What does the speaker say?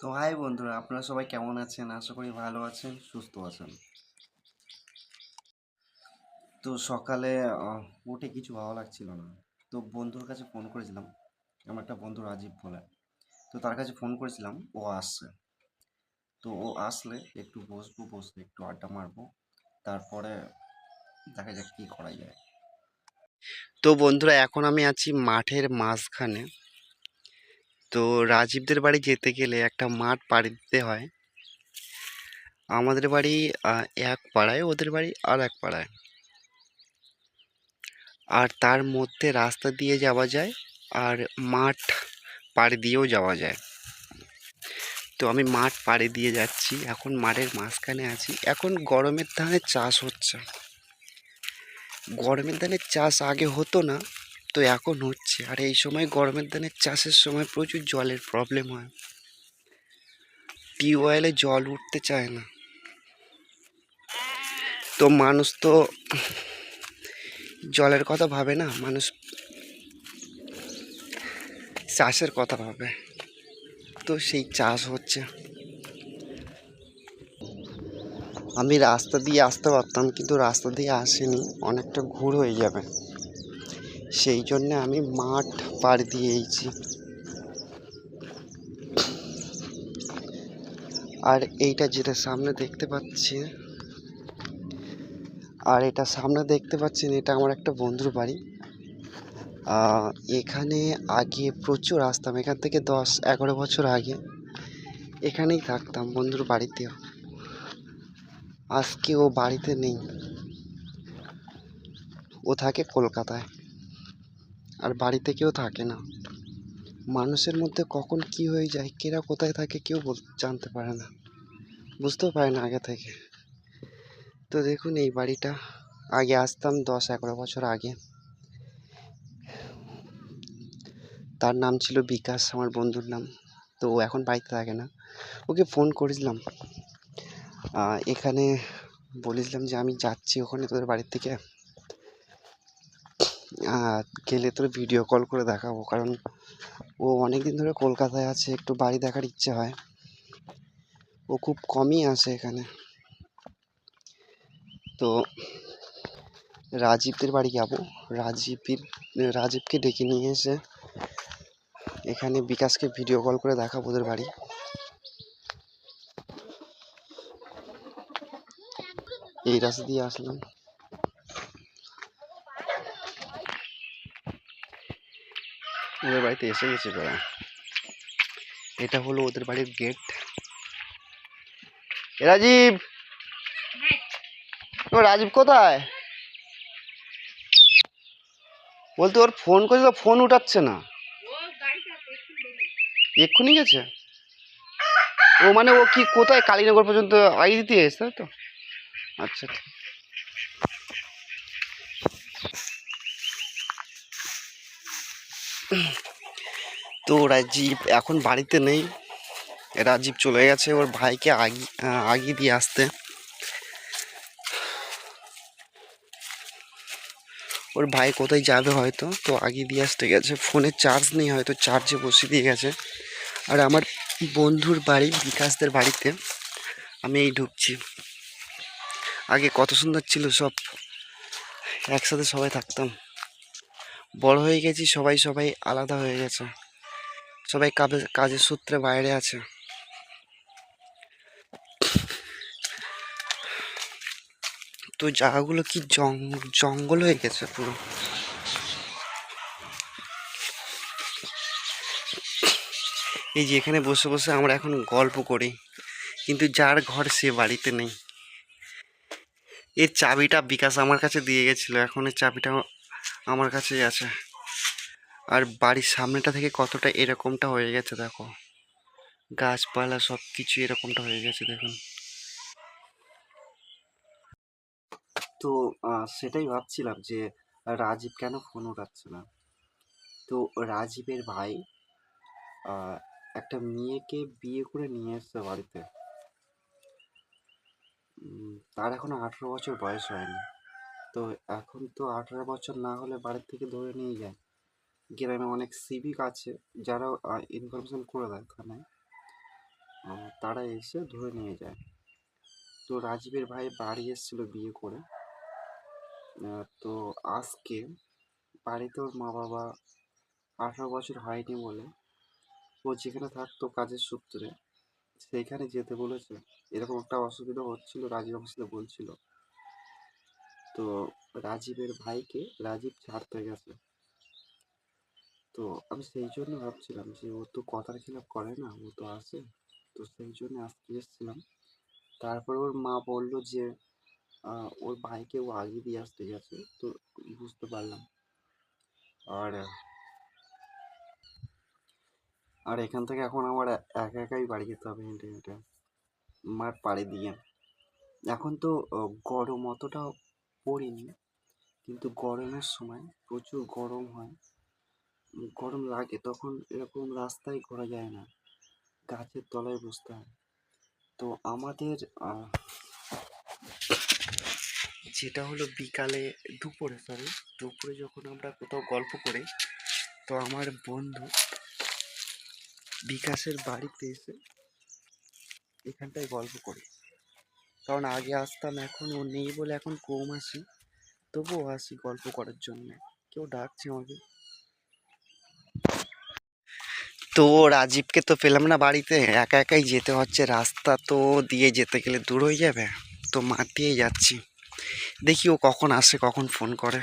তো হাই বন্ধুরা, আপনারা সবাই কেমন আছেন? আশা করি ভালো আছেন, সুস্থ আছেন। তো সকালে উঠে কিছু ভালো লাগছিল না। তো বন্ধুর কাছে ফোন করেছিলাম, আমার একটা বন্ধু রাজীব বলে। তো তার কাছে ফোন করেছিলাম, ও আসছে। তো ও আসলে একটু বসবো, বসে একটু আড্ডা মারবো, তারপরে দেখা যাক কী করা যায়। তো বন্ধুরা, এখন আমি আছি মাঠের মাঝখানে। তো রাজীবদের বাড়ি যেতে গেলে একটা মাঠ পাড়ি দিতে হয়। আমাদের বাড়ি এক পাড়ায়, ওদের বাড়ি আর এক পাড়ায়। আর তার মধ্যে রাস্তা দিয়ে যাওয়া যায় আর মাঠ পাড়ি দিয়েও যাওয়া যায়। তো আমি মাঠ পাড়ি দিয়ে যাচ্ছি, এখন মাঠের মাঝখানে আছি। এখন গরমের ধানের চাষ হচ্ছে। গরমের ধানের চাষ আগে হতো না তো এখন হচ্ছে, আর এই সময় গরমের দিনে চাষের সময় প্রচুর জলের প্রবলেম হয়। টিউবওয়েলে জল উঠতে চায় না। তো মানুষ তো জলের কথা ভাবে না, মানুষ চাষের কথা ভাবে। তো সেই চাষ হচ্ছে। আমি রাস্তা দিয়ে আসতে পারতাম, কিন্তু রাস্তা দিয়ে আসেনি, অনেকটা ঘুর হয়ে যাবে। সেই জন্যে আমি মাঠ পাড় দিয়েছি আর এইটা যেটা সামনে দেখতে পাচ্ছি, আর এটা সামনে দেখতে পাচ্ছেন এটা আমার একটা বন্ধুর বাড়ি। এখানে আগে প্রচুর আসতাম, এখান থেকে দশ এগারো বছর আগে এখানেই থাকতাম বন্ধুর বাড়িতেও। আজকে ও বাড়িতে নেই। ও থাকে কলকাতায়। আর বাড়িতে কেউ থাকে না। মানুষের মধ্যে কখন কি হয়ে যায়, কেরা কোথায় থাকে কেউ জানতে পারে না। বুঝতেও পারে না আগে থেকে। তো দেখুন এই বাড়িটা, আগে আসতাম দশ এগারো বছর আগে। তার নাম ছিল বিকাশ, আমার বন্ধুর নাম। তো ও এখন বাড়িতে থাকে না। ওকে ফোন করেছিলাম। এখানে বলেছিলাম যে আমি যাচ্ছি ওখানে তোদের বাড়ির থেকে। গেলে তোর ভিডিও কল করে দেখাবো। কারণ ও অনেক দিন ধরে কলকাতায় আছে, একটু বাড়ি দেখার ইচ্ছে হয়। ও খুব কমই আসে এখানে। তো রাজীবদের বাড়ি যাব। রাজীবের রাজীবকে ডেকে নিয়ে এসে এখানে বিকাশকে ভিডিও কল করে দেখাবো ওদের বাড়ি। এই রাস্তা দিয়ে আসলাম। ওদের বাড়িতে এসে গেছে ওরা এটা হলো ওদের বাড়ির গেট রাজীব! ও রাজীব কোথায়? বলতে ওর ফোন করছে তো ফোন উঠাচ্ছে না। এক্ষুনি গেছে? ও মানে ও কি কোথায়? কালীনগর পর্যন্ত আই দিতে এসে তাই তো? আচ্ছা ঠিক। তো রাজীব এখন বাড়িতে নেই। রাজীব চলে গেছে, ওর ভাইকে আগি আগিয়ে দিয়ে আসতে। ওর ভাই কোথায় যাবে হয়তো? তো আগিয়ে দিয়ে আসতে গেছে। ফোনে চার্জ নেই হয়তো চার্জে বসিয়ে দিয়ে গেছে। আর আমার বন্ধুর বাড়ি, বিকাশদের বাড়িতে আমি এই ঢুকছি। আগে কত সুন্দর ছিল সব। একসাথে সবাই থাকতাম। বড় হয়ে গেছি, সবাই সবাই আলাদা হয়ে গেছে। সবাই কাজে, কাজের সূত্রে বাইরে আছে। তো জায়গাগুলো কি জঙ্গল হয়ে গেছে পুরো? এই যে এখানে বসে বসে আমরা এখন গল্প করি, কিন্তু যার ঘর সে বাড়িতে নেই। এর চাবিটা বিকাশ আমার কাছে দিয়ে গেছিল, এখন এর চাবিটা আমার কাছেই আছে। আর বাড়ির সামনেটা থেকে কতটা এরকমটা হয়ে গেছে দেখো। গাছপালা সব কিছু এরকমটা হয়ে গেছে দেখুন। তো সেটাই ভাবছিলাম যে, রাজীব কেন ফোন উঠাচ্ছে না? তো, রাজীবের ভাই একটা মেয়েকে বিয়ে করে নিয়ে এসছে বাড়িতে। তার এখনও আঠেরো বছর বয়স হয়নি। তো এখন তো আঠেরো বছর না হলে বাড়ির থেকে ধরে নিয়ে যায়। গ্রামে অনেক সিভিক আছে, যারা ইনফরমেশন করে দেয় থানায় তারা এসে ধরে নিয়ে যায়। তো রাজীবের ভাই বাড়ি এসেছিল বিয়ে করে। তো আজকে বাড়িতে ওর মা বাবা আঠারো বছর হয়নি বলে ও যেখানে থাকতো কাজের সূত্রে সেইখানে যেতে বলেছে। এরকম একটা অসুবিধা হচ্ছিল রাজীব সাথে বলছিল। তো রাজীবের ভাইকে রাজীব ছাড়তে গেছে। তো আমি সেই জন্য ভাবছিলাম যে ও তো কথার খিলাপ করে না, ও তো আসে তো সেই জন্য আজকে এসেছিলাম। তারপর ওর মা বলল যে ওর ভাইকে ও আগে দিয়ে আসতে গেছে। তো বুঝতে পারলাম। আর আর এখান থেকে এখন আমার একা একাই বাড়ি যেতে হবে হেঁটে হেঁটে। মার পাড়ে দিয়ে। এখন তো, গরম অতটা পড়েনি। কিন্তু গরমের সময় প্রচুর গরম হয়। গরম লাগে, তখন এরকম রাস্তায় ঘোরা যায় না। গাছের তলায় বসতে হয়। তো আমাদের যেটা হলো বিকালে দুপুরে সরি দুপুরে যখন আমরা কোথাও গল্প করি, তো আমার বন্ধু বিকাশের বাড়িতে এসে এখানটায় গল্প করি। কারণ আগে আসতাম, এখন ও নেই বলে এখন কম আসি। তবুও আসি গল্প করার জন্যে। কেউ ডাকছে আমাকে। তো রাজীবকে তো পেলাম না বাড়িতে। একা একাই যেতে হচ্ছে। রাস্তা তো দিয়ে যেতে গেলে দূর হয়ে যাবে। তো মাতিয়ে যাচ্ছি। দেখি ও কখন আসে, কখন ফোন করে।